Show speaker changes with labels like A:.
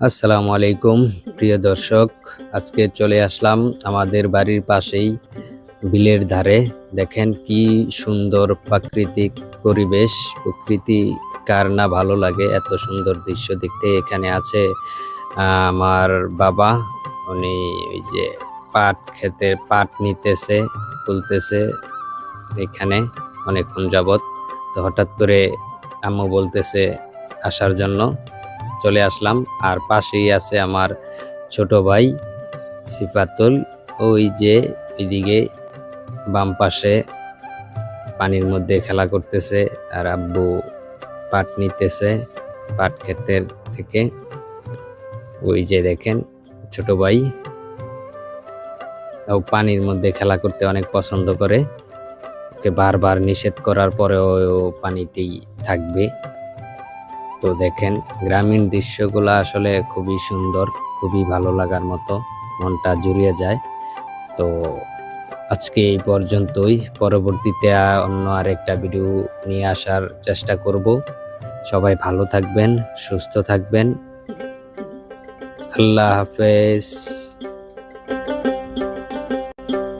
A: আসসালামু আলাইকুম, প্রিয় দর্শক। আজকে চলে আসলাম আমাদের বাড়ির পাশেই বিলের ধারে। দেখেন কি সুন্দর প্রাকৃতিক পরিবেশ। প্রকৃতি কার না ভালো লাগে এত সুন্দর দৃশ্য দেখতে এখানে আছে। আমার বাবা, উনি ওই যে পাট খেতে, পাট নিতেছে, তুলতেছে এখানে অনেকক্ষণ যাবত তো হঠাৎ করে আম্মু বলতেছে আসার জন্য। চলে আসলাম। আর পাশেই আছে আমার ছোট ভাই সিফাতুল। ওই যে এদিকে বাম পাশে পানির মধ্যে খেলা করতেছে। আর আব্বু পাট নিতেছে পাট ক্ষেতের থেকে। ওই যে দেখেন ছোট ভাই। ও পানির মধ্যে খেলা করতে অনেক পছন্দ করে। ওকে বারবার নিষেধ করার পরেও পানিতেই থাকবে। তো দেখেন, গ্রামীণ দৃশ্যগুলো আসলে খুবই সুন্দর, খুবই ভালো লাগার মতো মনটা জুড়িয়ে যায়। তো আজকে এই পর্যন্তই। পরবর্তীতে অন্য আরেকটা ভিডিও নিয়ে আসার চেষ্টা করব। সবাই ভালো থাকবেন, সুস্থ থাকবেন। আল্লাহ হাফেজ।